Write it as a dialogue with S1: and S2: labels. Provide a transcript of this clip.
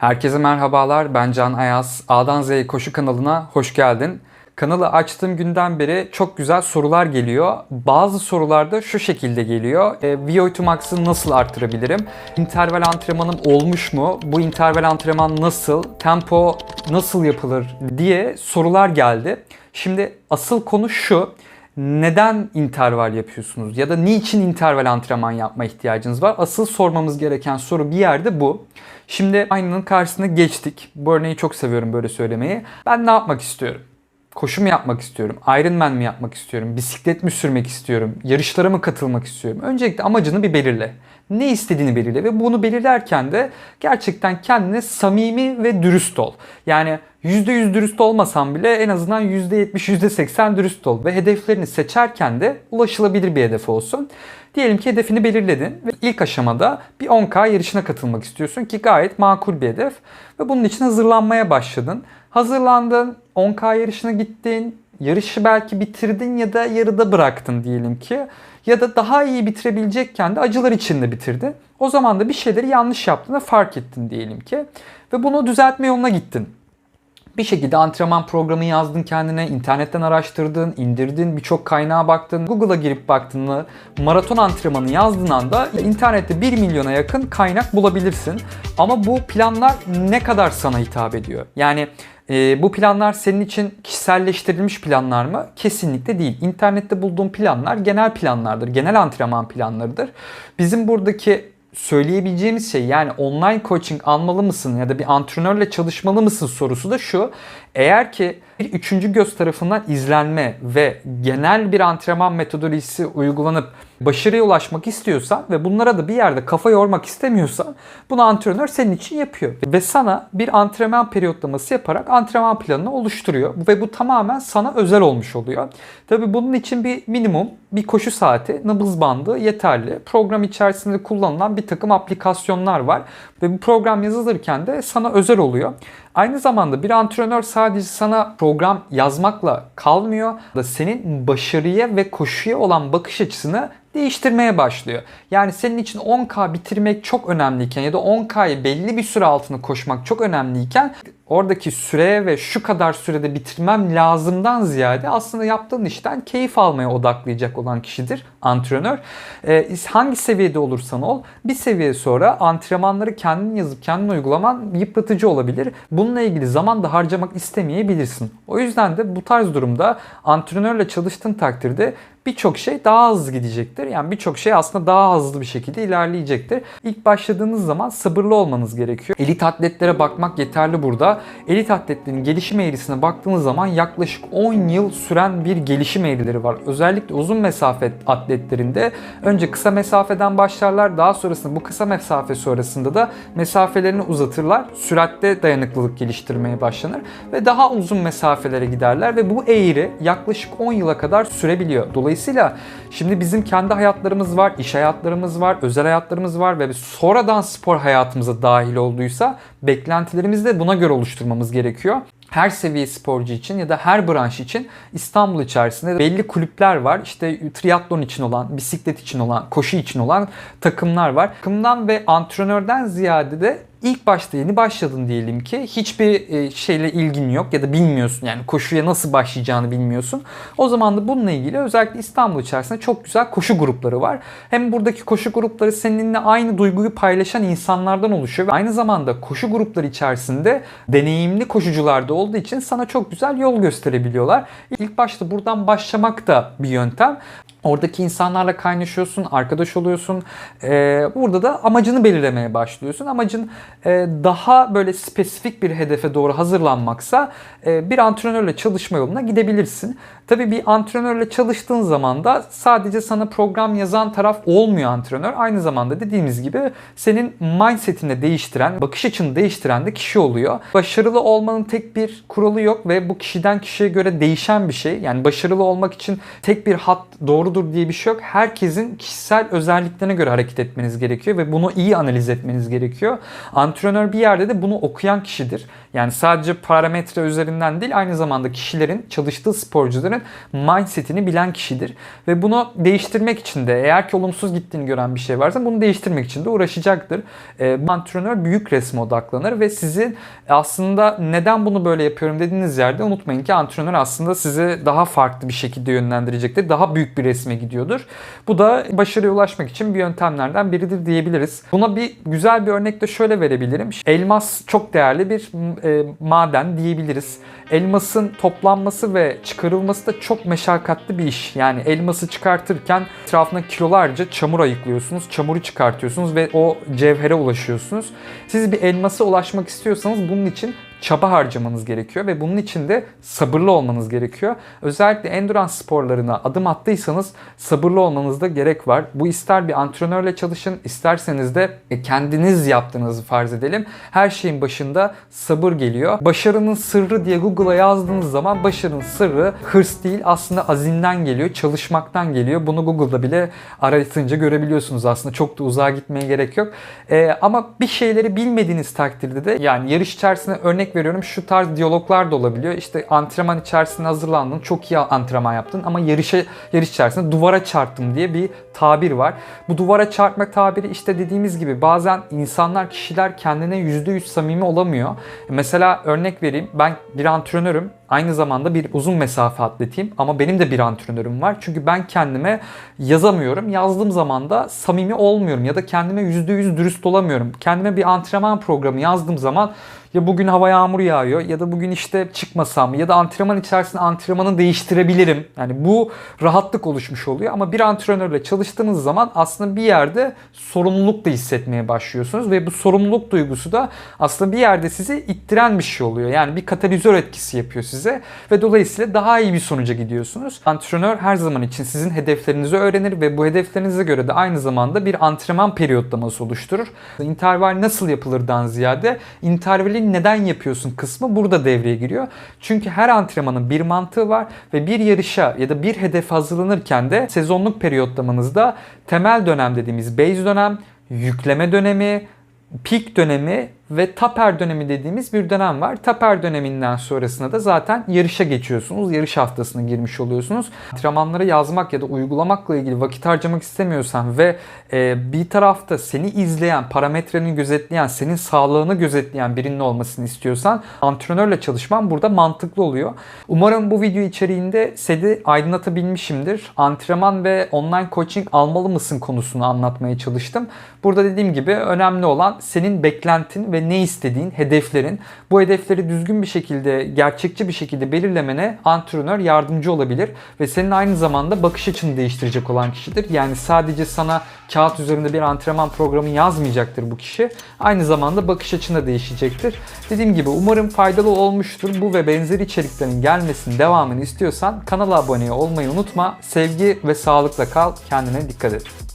S1: Herkese merhabalar. Ben Can Ayaz. A'dan Z'ye koşu kanalına hoş geldin. Kanalı açtığım günden beri çok güzel sorular geliyor. Bazı sorular da şu şekilde geliyor. E, VO2 Max'ı nasıl arttırabilirim? Interval antrenmanım olmuş mu? Bu interval antrenman nasıl? Tempo nasıl yapılır? diye sorular geldi. Şimdi asıl konu şu. Neden interval yapıyorsunuz? Ya da niçin interval antrenman yapma ihtiyacınız var? Asıl sormamız gereken soru bir yerde bu. Şimdi aynanın karşısına geçtik. Bu örneği çok seviyorum böyle söylemeyi. Ben ne yapmak istiyorum? Koşu mu yapmak istiyorum? Ironman mi yapmak istiyorum? Bisiklet mi sürmek istiyorum? Yarışlara mı katılmak istiyorum? Öncelikle amacını bir belirle. Ne istediğini belirle ve bunu belirlerken de gerçekten kendine samimi ve dürüst ol. Yani %100 dürüst olmasan bile en azından %70, %80 dürüst ol ve hedeflerini seçerken de ulaşılabilir bir hedef olsun. Diyelim ki hedefini belirledin ve ilk aşamada bir 10K yarışına katılmak istiyorsun ki gayet makul bir hedef ve bunun için hazırlanmaya başladın. Hazırlandın, 10K yarışına gittin, yarışı belki bitirdin ya da yarıda bıraktın diyelim ki. Ya da daha iyi bitirebilecekken de acılar içinde bitirdin. O zaman da bir şeyleri yanlış yaptığını fark ettin diyelim ki. Ve bunu düzeltme yoluna gittin. Bir şekilde antrenman programı yazdın kendine, internetten araştırdın, indirdin, birçok kaynağa baktın, Google'a girip baktığında maraton antrenmanı yazdığın anda internette 1 milyona yakın kaynak bulabilirsin. Ama bu planlar ne kadar sana hitap ediyor? Yani e, bu planlar senin için kişiselleştirilmiş planlar mı? Kesinlikle değil. İnternette bulduğun planlar genel planlardır, genel antrenman planlarıdır. Bizim buradaki söyleyebileceğimiz şey yani online coaching almalı mısın ya da bir antrenörle çalışmalı mısın sorusu da şu. Eğer ki bir üçüncü göz tarafından izlenme ve genel bir antrenman metodolojisi uygulanıp başarıya ulaşmak istiyorsan ve bunlara da bir yerde kafa yormak istemiyorsan bunu antrenör senin için yapıyor. Ve sana bir antrenman periyotlaması yaparak antrenman planını oluşturuyor. Ve bu tamamen sana özel olmuş oluyor. Tabi bunun için bir minimum bir koşu saati, nabız bandı yeterli. Program içerisinde kullanılan bir takım aplikasyonlar var. Ve bu program yazılırken de sana özel oluyor. Aynı zamanda bir antrenör sadece sana program yazmakla kalmıyor da senin başarıya ve koşuya olan bakış açısını değiştirmeye başlıyor. Yani senin için 10K bitirmek çok önemliyken ya da 10K'yı belli bir süre altında koşmak çok önemliyken oradaki süreye ve şu kadar sürede bitirmem lazımdan ziyade aslında yaptığın işten keyif almaya odaklayacak olan kişidir antrenör. Ee, hangi seviyede olursan ol bir seviye sonra antrenmanları kendin yazıp kendin uygulaman yıpratıcı olabilir. Bununla ilgili zaman da harcamak istemeyebilirsin. O yüzden de bu tarz durumda antrenörle çalıştığın takdirde birçok şey daha hızlı gidecektir. Yani birçok şey aslında daha hızlı bir şekilde ilerleyecektir. İlk başladığınız zaman sabırlı olmanız gerekiyor. Elit atletlere bakmak yeterli burada. Elit atletlerin gelişim eğrisine baktığınız zaman yaklaşık 10 yıl süren bir gelişim eğrileri var. Özellikle uzun mesafe atletlerinde önce kısa mesafeden başlarlar. Daha sonrasında bu kısa mesafe sonrasında da mesafelerini uzatırlar. Süratte dayanıklılık geliştirmeye başlanır ve daha uzun mesafelere giderler ve bu eğri yaklaşık 10 yıla kadar sürebiliyor. Dolayısıyla şimdi bizim kendi hayatlarımız var, iş hayatlarımız var, özel hayatlarımız var ve sonradan spor hayatımıza dahil olduysa beklentilerimizi de buna göre oluşturmamız gerekiyor her seviye sporcu için ya da her branş için İstanbul içerisinde belli kulüpler var. İşte triatlon için olan, bisiklet için olan, koşu için olan takımlar var. Takımdan ve antrenörden ziyade de İlk başta yeni başladın diyelim ki hiçbir e, şeyle ilgin yok ya da bilmiyorsun yani koşuya nasıl başlayacağını bilmiyorsun. O zaman da bununla ilgili özellikle İstanbul içerisinde çok güzel koşu grupları var. Hem buradaki koşu grupları seninle aynı duyguyu paylaşan insanlardan oluşuyor ve aynı zamanda koşu grupları içerisinde deneyimli koşucular da olduğu için sana çok güzel yol gösterebiliyorlar. İlk başta buradan başlamak da bir yöntem. Oradaki insanlarla kaynaşıyorsun, arkadaş oluyorsun. Ee, burada da amacını belirlemeye başlıyorsun. Amacın e, daha böyle spesifik bir hedefe doğru hazırlanmaksa e, bir antrenörle çalışma yoluna gidebilirsin. Tabii bir antrenörle çalıştığın zaman da sadece sana program yazan taraf olmuyor antrenör. Aynı zamanda dediğimiz gibi senin mindsetini değiştiren, bakış açını değiştiren de kişi oluyor. Başarılı olmanın tek bir kuralı yok ve bu kişiden kişiye göre değişen bir şey. Yani başarılı olmak için tek bir hat doğru doğrudur diye bir şey yok. Herkesin kişisel özelliklerine göre hareket etmeniz gerekiyor ve bunu iyi analiz etmeniz gerekiyor. Antrenör bir yerde de bunu okuyan kişidir. Yani sadece parametre üzerinden değil aynı zamanda kişilerin çalıştığı sporcuların mindsetini bilen kişidir. Ve bunu değiştirmek için de eğer ki olumsuz gittiğini gören bir şey varsa bunu değiştirmek için de uğraşacaktır. E, antrenör büyük resme odaklanır ve sizin aslında neden bunu böyle yapıyorum dediğiniz yerde unutmayın ki antrenör aslında sizi daha farklı bir şekilde yönlendirecektir. Daha büyük bir resme gidiyordur. Bu da başarıya ulaşmak için bir yöntemlerden biridir diyebiliriz. Buna bir güzel bir örnek de şöyle verebilirim. Elmas çok değerli bir e, maden diyebiliriz. Elmasın toplanması ve çıkarılması da çok meşakkatli bir iş. Yani elması çıkartırken etrafına kilolarca çamur ayıklıyorsunuz. Çamuru çıkartıyorsunuz ve o cevhere ulaşıyorsunuz. Siz bir elmasa ulaşmak istiyorsanız bunun için çaba harcamanız gerekiyor ve bunun için de sabırlı olmanız gerekiyor. Özellikle endurance sporlarına adım attıysanız sabırlı olmanızda gerek var. Bu ister bir antrenörle çalışın, isterseniz de e, kendiniz yaptığınızı farz edelim. Her şeyin başında sabır geliyor. Başarının sırrı diye Google'a yazdığınız zaman başarının sırrı hırs değil aslında azimden geliyor, çalışmaktan geliyor. Bunu Google'da bile aratınca görebiliyorsunuz aslında. Çok da uzağa gitmeye gerek yok. Ee, ama bir şeyleri bilmediğiniz takdirde de yani yarış içerisinde örnek veriyorum şu tarz diyaloglar da olabiliyor. İşte antrenman içerisinde hazırlandın, çok iyi antrenman yaptın ama yarışa yarış içerisinde duvara çarptım diye bir tabir var. Bu duvara çarpma tabiri işte dediğimiz gibi bazen insanlar, kişiler kendine %100 samimi olamıyor. Mesela örnek vereyim. Ben bir antrenörüm. Aynı zamanda bir uzun mesafe atletiyim ama benim de bir antrenörüm var. Çünkü ben kendime yazamıyorum. Yazdığım zaman da samimi olmuyorum ya da kendime %100 dürüst olamıyorum. Kendime bir antrenman programı yazdığım zaman ya bugün hava yağmur yağıyor ya da bugün işte çıkmasam ya da antrenman içerisinde antrenmanı değiştirebilirim. Yani bu rahatlık oluşmuş oluyor ama bir antrenörle çalıştığınız zaman aslında bir yerde sorumluluk da hissetmeye başlıyorsunuz ve bu sorumluluk duygusu da aslında bir yerde sizi ittiren bir şey oluyor. Yani bir katalizör etkisi yapıyor size ve dolayısıyla daha iyi bir sonuca gidiyorsunuz. Antrenör her zaman için sizin hedeflerinizi öğrenir ve bu hedeflerinize göre de aynı zamanda bir antrenman periyotlaması oluşturur. İnterval nasıl yapılırdan ziyade intervali neden yapıyorsun kısmı burada devreye giriyor. Çünkü her antrenmanın bir mantığı var ve bir yarışa ya da bir hedefe hazırlanırken de sezonluk periyotlamanızda temel dönem dediğimiz base dönem, yükleme dönemi, peak dönemi ve taper dönemi dediğimiz bir dönem var. Taper döneminden sonrasında da zaten yarışa geçiyorsunuz. Yarış haftasına girmiş oluyorsunuz. Antrenmanları yazmak ya da uygulamakla ilgili vakit harcamak istemiyorsan ve e, bir tarafta seni izleyen, parametreni gözetleyen, senin sağlığını gözetleyen birinin olmasını istiyorsan antrenörle çalışman burada mantıklı oluyor. Umarım bu video içeriğinde seni aydınlatabilmişimdir. Antrenman ve online coaching almalı mısın konusunu anlatmaya çalıştım. Burada dediğim gibi önemli olan senin beklentin ne istediğin, hedeflerin. Bu hedefleri düzgün bir şekilde, gerçekçi bir şekilde belirlemene antrenör yardımcı olabilir ve senin aynı zamanda bakış açını değiştirecek olan kişidir. Yani sadece sana kağıt üzerinde bir antrenman programı yazmayacaktır bu kişi. Aynı zamanda bakış açın da değişecektir. Dediğim gibi umarım faydalı olmuştur. Bu ve benzeri içeriklerin gelmesinin devamını istiyorsan kanala abone olmayı unutma. Sevgi ve sağlıkla kal. Kendine dikkat et.